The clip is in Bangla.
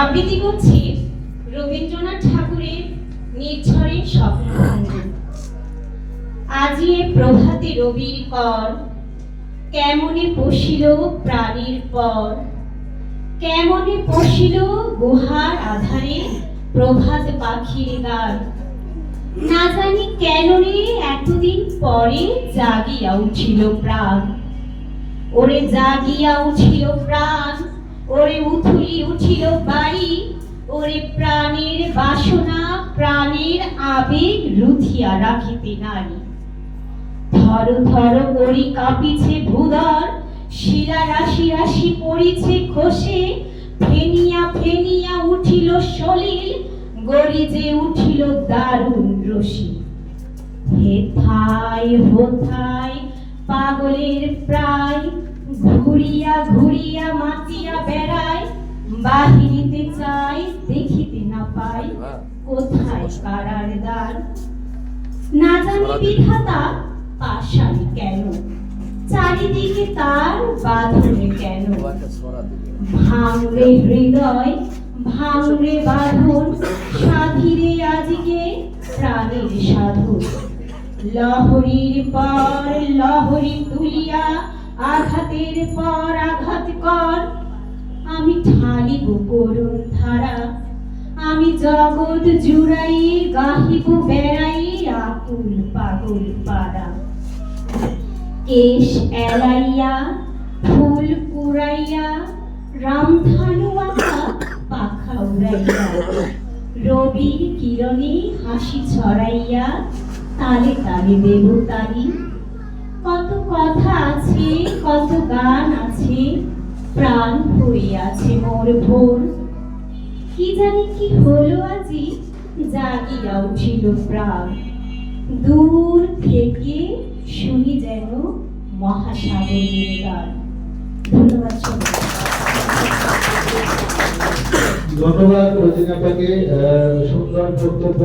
আবৃত্তি করছি রবীন্দ্রনাথ ঠাকুরের নির্ঝরের স্বপ্নভঙ্গ আজি এ প্রভাতে রবির কর, কেমনে পশিল প্রাণীর পর? কেমনে পশিল গুহার আধারে প্রভাত পাখির গান না জানি কেন রে এতদিন পরে জাগিয়া উঠিল প্রাণ। ওরে জাগিয়া উঠিল প্রাণ, ওরে উথুলি উঠিল বাড়ি ওরে প্রাণের বাসনা, প্রাণের আবেগ রুধিয়া রাখিতে নারী। থর থর করি কাঁপিছে ভূদর শিলা রাশি রাশি পড়িছে খসে, ফেনিয়া ফেনিয়া উঠিল সলিল, গরিজে উঠিল দারুণ রশি হেথায় হোথায় পাগলের প্রায়, ঘুরিয়া ঘুরিয়া মাতিয়া বেড়ায় দেখিতে না পাই কোথায় কারার দ্বার? না জানি বিধাতা পাশান কেন? চারিদিকে তার বাঁধনে কেন? ভাঙরে হৃদয় ভাঙরে বাঁধন সাধিরে আজকে প্রাণের সাধু লহরীর পর লহরী তুলিয়া আঘাতের পর আঘাত কর। আমি ঢালিব করুণ ধারা জগৎ জুড়াই, গাহিব বেড়াই, আকুল পাগল পাড়া। কেশ এলাইয়া, ফুল কুড়াইয়া রামধানু পাখা উড়াইয়া। রবির কিরণে হাসি ছড়াইয়া, তালে তালে দেব তালি কত কথা আছে, কত গান আছে, প্রাণ হইয়াছে মোর ভোর। কি জানি কি হলো আজি? জাগিয়া উঠিল প্রাণ। দূর থেকে শুনি যেন মহাসাগরের গান। ধন্যবাদ ধন্যবাদ রোজিনাপাকে সুন্দর বক্তব্য